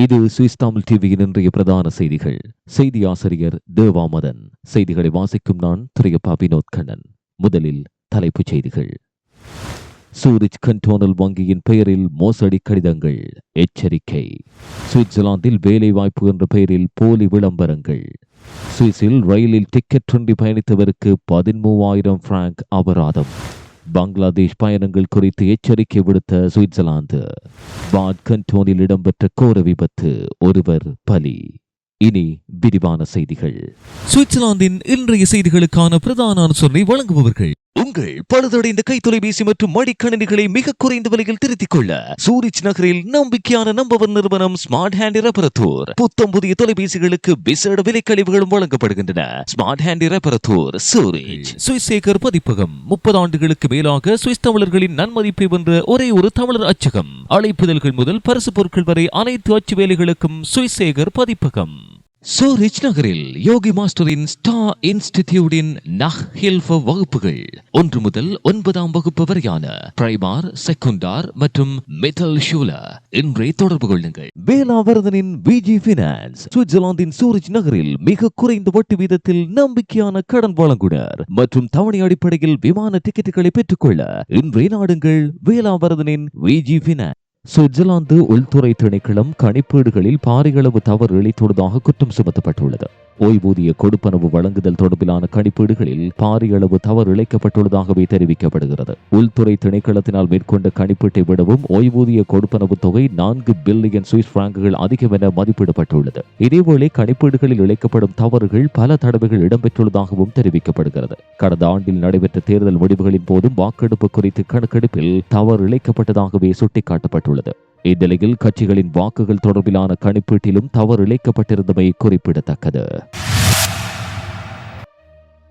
இது சுவிஸ் தமிழ் டிவியின் இன்றைய பிரதான செய்திகள். செய்தி ஆசிரியர் தேவாமதன். செய்திகளை வாசிக்கும் நான் திரையப்பா வினோத் கண்ணன். முதலில் தலைப்புச் செய்திகள். சூரிச் கண்டோனல் வங்கியின் பெயரில் மோசடி கடிதங்கள். எச்சரிக்கை. சுவிட்சர்லாந்தில் வேலைவாய்ப்பு என்ற பெயரில் போலி விளம்பரங்கள். சுவிஸில் ரயிலில் டிக்கெட் பயணித்தவருக்கு பதிமூவாயிரம் பிராங்க் அபராதம். பங்களாதேஷ் பயணங்கள் குறித்து எச்சரிக்கை விடுத்த சுவிட்சர்லாந்து. வாட்கன்டோனில் இடம்பெற்ற கோர விபத்து ஒருவர் பலி. இனி விரிவான செய்திகள். சுவிட்சர்லாந்தின் இன்றைய செய்திகளுக்கான பிரதான அனுசரணை வழங்குபவர்கள். உங்கள் பழுதடைந்த கை தொலைபேசி மற்றும் மடிக்கணினிகளை மிக குறைந்த விலையில் திருத்திக் கொள்ள சூரிச் நகரில் நம்பிக்கையான நம்பவர் நிறுவனம் ஸ்மார்ட் ஹேண்ட் ரெபரத்தூர் புத்தம் புதிய தொலைபேசிகளுக்கு விசேட விலைக்கழிவுகளும் வழங்கப்படுகின்றன. ஸ்மார்ட் ஹேண்ட் ரெபரத்தூர் சூரிச் சுவிஸ் சேகர் பதிப்பகம் முப்பது ஆண்டுகளுக்கு மேலாக சுவிஸ் தமிழர்களின் நன்மதிப்பை வென்ற ஒரே ஒரு தமிழர் அச்சகம். அழைப்புதல்கள் முதல் பரிசு பொருட்கள் வரை அனைத்து அச்சு வேலைகளுக்கும் சுவிஸ் சேகர் பதிப்பகம். சூரிச் நகரில் யோகி மாஸ்டரின் ஸ்டா இன்ஸ்டிடியூட்டின் நஹ் ஹில்ஃப வகுப்புகள் ஒன்று முதல் ஒன்பதாம் வகுப்பு வரையான பிரைமார் செகுண்டார் மற்றும் மெட்டல் ஷூல இன்றே தொடர்பு கொள்ளுங்கள். வேலாவர்தனின் விஜி பினான்ஸ் சுவிட்சர்லாந்தின் சூரிச் நகரில் மிக குறைந்த வட்டி வீதத்தில் நம்பிக்கையான கடன் வழங்குனர் மற்றும் தவணை அடிப்படையில் விமான டிக்கெட்டுகளை பெற்றுக்கொள்ள இன்றே நாடுங்கள் வேலாவர்தனின் விஜி பினான்ஸ் சுவிட்சர்லாந்து உள்துறை திணைக்களம் கணிப்பீடுகளில் பாரியளவு தவறு இழைத்துள்ளதாக குற்றம் சுமத்தப்பட்டுள்ளது. ஓய்வூதிய கொடுப்பனவு வழங்குதல் தொடர்பிலான கணிப்பீடுகளில் பாரியளவு தவறு இழைக்கப்பட்டுள்ளதாகவே தெரிவிக்கப்படுகிறது. உள்துறை திணைக்களத்தினால் மேற்கொண்ட கணிப்பீட்டை விடவும் ஓய்வூதிய கொடுப்பனவு தொகை நான்கு பில்லியன் சுவிஸ் பிராங்குகள் அதிகம் என மதிப்பிடப்பட்டுள்ளது. இதேவேளை கணிப்பீடுகளில் இழைக்கப்படும் தவறுகள் பல தடவைகள் இடம்பெற்றுள்ளதாகவும் தெரிவிக்கப்படுகிறது. கடந்த ஆண்டில் நடைபெற்ற தேர்தல் முடிவுகளின் போதும் வாக்கெடுப்பு குறித்து கணக்கெடுப்பில் தவறு இழைக்கப்பட்டதாகவே சுட்டிக்காட்டப்பட்டுள்ளது. இந்நிலையில் கட்சிகளின் வாக்குகள் தொடர்பிலான கணிப்பீட்டிலும் தவறு இழைக்கப்பட்டிருந்தமை குறிப்பிடத்தக்கது.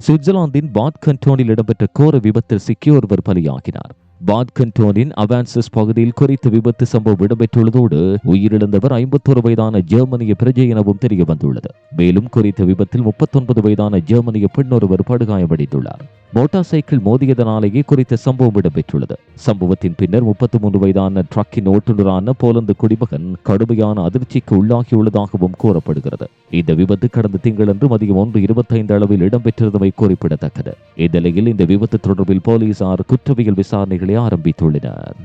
சுவிட்சர்லாந்தின் பாட் கண்டோனில் இடம்பெற்ற கோர விபத்தில் சிக்கி ஒருவர் பலியாகினார். பாட் கண்டோனின் அவான்சஸ் பகுதியில் குறித்த விபத்து சம்பவம் இடம்பெற்றுள்ளதோடு உயிரிழந்தவர் ஐம்பத்தோரு வயதான ஜெர்மனிய பிரஜை எனவும் தெரிய வந்துள்ளது மேலும் குறித்த விபத்தில் முப்பத்தொன்பது வயதான ஜெர்மனிய பெண்ணொருவர் படுகாயமடைந்துள்ளார். மோட்டார் சைக்கிள் மோதியதனாலேயே குறித்த சம்பவம் இடம்பெற்றுள்ளது. சம்பவத்தின் பின்னர் முப்பத்தி மூன்று வயதான ட்ரக்கின் ஓட்டுநரான போலந்து குடிமகன் கடுமையான அதிர்ச்சிக்கு உள்ளாகியுள்ளதாகவும் கூறப்படுகிறது. இந்த விபத்து கடந்த திங்களன்று மதியம் ஒன்று இருபத்தைந்து அளவில் இடம்பெற்றிருந்தமை குறிப்பிடத்தக்கது. இந்நிலையில் இந்த விபத்து தொடர்பில் போலீசார் குற்றவியல் விசாரணைகளை ஆரம்பித்துள்ளனர்.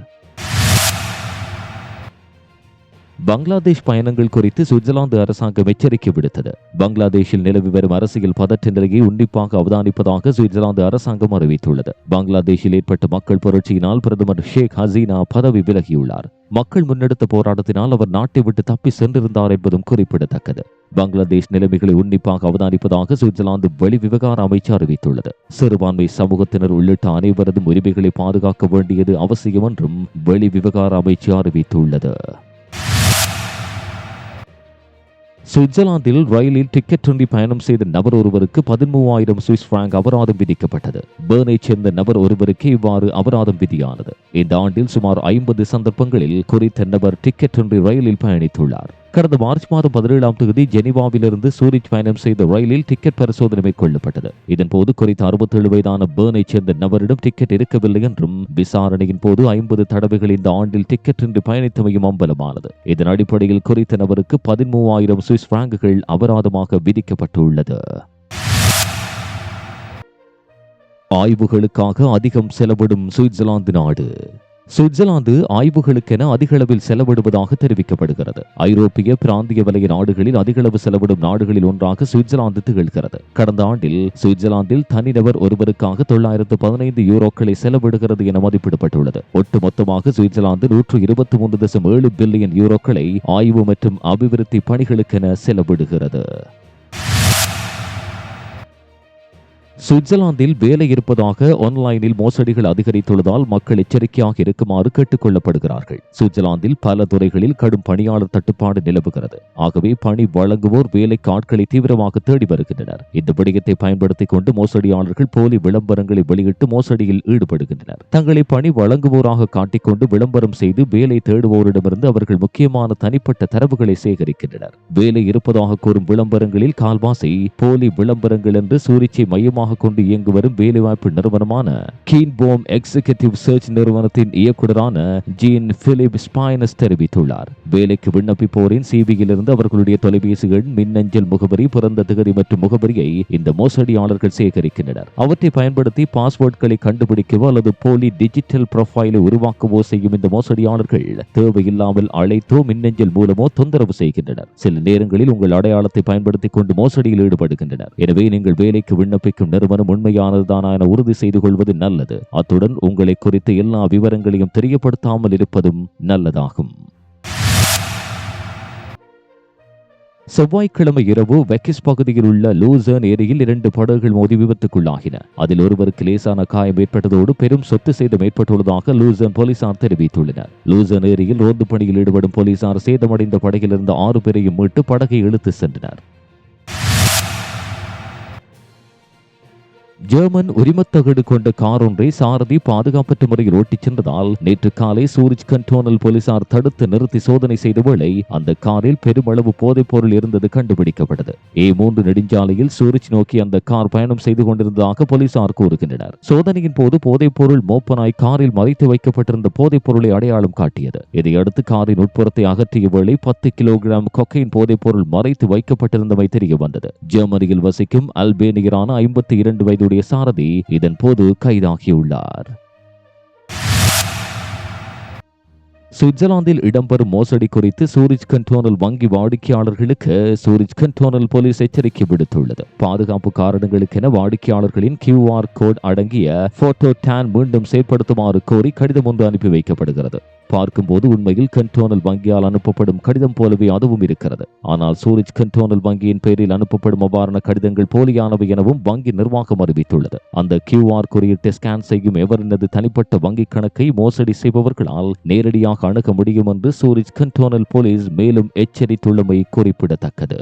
பங்களாதேஷ் பயணங்கள் குறித்து சுவிட்சர்லாந்து அரசாங்கம் எச்சரிக்கை விடுத்தது. பங்களாதேஷில் நிலவி வரும் அரசியல் பதற்ற நிலையை உன்னிப்பாக அவதானிப்பதாக சுவிட்சர்லாந்து அரசாங்கம் அறிவித்துள்ளது. பங்களாதேஷில் ஏற்பட்ட மக்கள் புரட்சியினால் பிரதமர் ஷேக் ஹசீனா பதவி விலகியுள்ளார். மக்கள் முன்னெடுத்த போராட்டத்தினால் அவர் நாட்டை விட்டு தப்பி சென்றிருந்தார் என்பதும் குறிப்பிடத்தக்கது. பங்களாதேஷ் நிலைமைகளை உன்னிப்பாக அவதானிப்பதாக சுவிட்சர்லாந்து வெளிவிவகார அமைச்சு அறிவித்துள்ளது. சிறுபான்மை சமூகத்தினர் உள்ளிட்ட அனைவரதும் உரிமைகளை பாதுகாக்க வேண்டியது அவசியம் என்றும் வெளிவிவகார அமைச்சு அறிவித்துள்ளது. சுவிட்சர்லாந்தில் ரயிலில் டிக்கெட் ஒன்றி பயணம் செய்த நபர் ஒருவருக்கு பதிமூவாயிரம் சுவிஸ் பிராங்க் அபராதம் விதிக்கப்பட்டது. பேர்னைச் சேர்ந்த நபர் ஒருவருக்கு இவ்வாறு அபராதம் விதியானது. இந்த ஆண்டில் சுமார் ஐம்பது சந்தர்ப்பங்களில் குறித்த நபர் டிக்கெட் ஒன்றி ரயிலில் பயணித்துள்ளார். கடந்த மார்ச் மாதம் பதினேழாம் தேதி ஜெனிவாவிலிருந்து சூரிச் பயணம் செய்த ரயிலில் டிக்கெட் பரிசோதனை மேற்கொள்ளப்பட்டது. இதன்போது குறித்த அறுபத்தேழு வயதான பேர்னைச் சேர்ந்த நபரிடம் டிக்கெட் இருக்கவில்லை என்றும் விசாரணையின் போது ஐம்பது தடவைகள் இந்த ஆண்டில் டிக்கெட் இன்றி பயணித்தமையும் அம்பலமானது. இதன் அடிப்படையில் குறித்த நபருக்கு பதிமூவாயிரம் சுவிஸ் பிராங்குகள் அபராதமாக விதிக்கப்பட்டுள்ளது. ஆய்வுகளுக்காக அதிகம் செலவிடும் சுவிட்சர்லாந்து நாடு. சுவிட்சர்லாந்து ஆய்வுகளுக்கென அதிகளவில் செலவிடுவதாக தெரிவிக்கப்படுகிறது. ஐரோப்பிய பிராந்திய வலய நாடுகளில் அதிகளவு செலவிடும் நாடுகளில் ஒன்றாக சுவிட்சர்லாந்து திகழ்கிறது. கடந்த ஆண்டில் சுவிட்சர்லாந்தில் தனிநபர் ஒருவருக்காக தொள்ளாயிரத்து பதினைந்து யூரோக்களை செலவிடுகிறது என மதிப்பிடப்பட்டுள்ளது. ஒட்டுமொத்தமாக சுவிட்சர்லாந்து நூற்று இருபத்தி மூன்று தசம் ஏழு பில்லியன் யூரோக்களை ஆய்வு மற்றும் அபிவிருத்தி பணிகளுக்கென செலவிடுகிறது. சுவிட்சர்லாந்தில் வேலை இருப்பதாக ஆன்லைனில் மோசடிகள் அதிகரித்துள்ளதால் மக்கள் எச்சரிக்கையாக இருக்குமாறு கேட்டுக் கொள்ளப்படுகிறார்கள் சுவிட்சர்லாந்தில் பல துறைகளில் கடும் பணியாளர் தட்டுப்பாடு நிலவுகிறது. ஆகவே பணி வழங்குவோர் வேலைக்கு ஆட்களை தீவிரமாக தேடி வருகின்றனர். இந்த விடயத்தை பயன்படுத்திக் கொண்டு மோசடியாளர்கள் போலி விளம்பரங்களை வெளியிட்டு மோசடியில் ஈடுபடுகின்றனர். தங்களை பணி வழங்குவோராக காட்டிக்கொண்டு விளம்பரம் செய்து வேலை தேடுவோரிடமிருந்து அவர்கள் முக்கியமான தனிப்பட்ட தரவுகளை சேகரிக்கின்றனர். வேலை இருப்பதாக கூறும் விளம்பரங்களில் கால்வாசி போலி விளம்பரங்கள் என்று சூரிச்சை மையமாக மையமாக கொண்டு இயங்கி வரும் வேலைவாய்ப்பு நிறுவனமான கீன்போம் எக்ஸிகியூட்டிவ் சர்ச் நிறுவனத்தின் இயக்குநரான ஜீன் பிலிப் ஸ்பைனஸ் தெரிவித்துள்ளார். வேலைக்கு விண்ணப்பிப்போரின் சிபியிலிருந்து அவர்களுடைய தொலைபேசி எண் மின்னஞ்சல் முகவரி பிறந்த திகதி மற்றும் முகவரியை இந்த மோசடியாளர்கள் சேகரிக்கின்றனர். அவற்றை பயன்படுத்தி பாஸ்வேர்ட்களை கண்டுபிடிக்கவோ அல்லது போலி டிஜிட்டல் ப்ரொஃபைலை உருவாக்கவோ செய்யும் இந்த மோசடியாளர்கள் தேவையில்லாமல் அழைத்தோ மின்னஞ்சல் மூலமோ தொந்தரவு செய்கின்றனர். சில நேரங்களில் உங்கள் அடையாளத்தை பயன்படுத்திக் கொண்டு மோசடியில் ஈடுபடுகின்றனர். எனவே நீங்கள் வேலைக்கு விண்ணப்பிக்கும் நிறுவனம் உண்மையானதுதானா என உறுதி செய்து கொள்வது நல்லது. அத்துடன் உங்களை குறித்து எல்லா விவரங்களையும் தெரியப்படுத்தாமல் இருப்பதும் நல்லதாகும். செவ்வாய்க்கிழமை இரவு வெக்கிஸ் பகுதியில் உள்ள லூசர்ன் ஏரியில் இரண்டு படகுகள் மோதி விபத்துக்குள்ளாகின. அதில் ஒருவருக்கு லேசான காயம் ஏற்பட்டதோடு பெரும் சொத்து சேதம் ஏற்பட்டுள்ளதாக லூசர்ன் போலீசார் தெரிவித்துள்ளனர். லூசர்ன் ஏரியில் ரோந்து பணியில் ஈடுபடும் போலீசார் சேதமடைந்த படகில் ஆறு பேரையும் மீட்டு படகை இழுத்து சென்றனர். ஜெர்மன் உரிமத்தகடு கொண்ட கார் ஒன்றை சாரதி பாதுகாப்பற்ற முறையில் ஓட்டிச் சென்றதால் நேற்று காலை சூரிஜ் கண்டோனல் போலீசார் தடுத்து நிறுத்தி சோதனை செய்த வேளை அந்த காரில் பெருமளவு போதைப் பொருள் இருந்தது கண்டுபிடிக்கப்பட்டது. ஏ மூன்று நெடுஞ்சாலையில் சூரிஜ் நோக்கி அந்த கார் பயணம் செய்து கொண்டிருந்ததாக போலீசார் கூறுகின்றனர். சோதனையின் போது போதைப் பொருள் மோப்பனாய் காரில் மறைத்து வைக்கப்பட்டிருந்த போதைப் பொருளை அடையாளம் காட்டியது. இதையடுத்து காரின் உட்புறத்தை அகற்றிய வேளை பத்து கிலோகிராம் கொக்கையின் போதைப் பொருள் மறைத்து வைக்கப்பட்டிருந்தவை தெரிய வந்தது ஜெர்மனியில் வசிக்கும் அல்பேனியரான ஐம்பத்தி இரண்டு வயது வயதுடைய சாரதி இதன் போது கைதாகியுள்ளார். சுவிட்சர்லாந்தில் இடம்பெறும் மோசடி குறித்து சூரிஜ் கண்டோனல் வங்கி வாடிக்கையாளர்களுக்கு சூரிஜ் கண்டோனல் போலீஸ் எச்சரிக்கை விடுத்துள்ளது. பாதுகாப்பு காரணங்களுக்கென வாடிக்கையாளர்களின் கியூஆர் கோட் அடங்கிய போட்டோ டேன் மீண்டும் செயற்படுத்துமாறு கோரி கடிதம் ஒன்று அனுப்பி வைக்கப்படுகிறது. பார்க்கும்போது உண்மையில் கண்டோனல் வங்கியால் அனுப்பப்படும் கடிதம் போலவே அதுவும் இருக்கிறது. ஆனால் சூரிஜ் கண்டோனல் வங்கியின் பெயரில் அனுப்பப்படும் அவ்வாறான கடிதங்கள் போலியானவை எனவும் வங்கி நிர்வாகம் அறிவித்துள்ளது. அந்த கியூஆர் குறியீட்டை ஸ்கேன் செய்யும் எவரினது தனிப்பட்ட வங்கிக் கணக்கை மோசடி செய்பவர்களால் நேரடியாக அணுக முடியும் என்று சூரிஜ் கண்டோனல் போலீஸ் மேலும் எச்சரித்துள்ளமை குறிப்பிடத்தக்கது.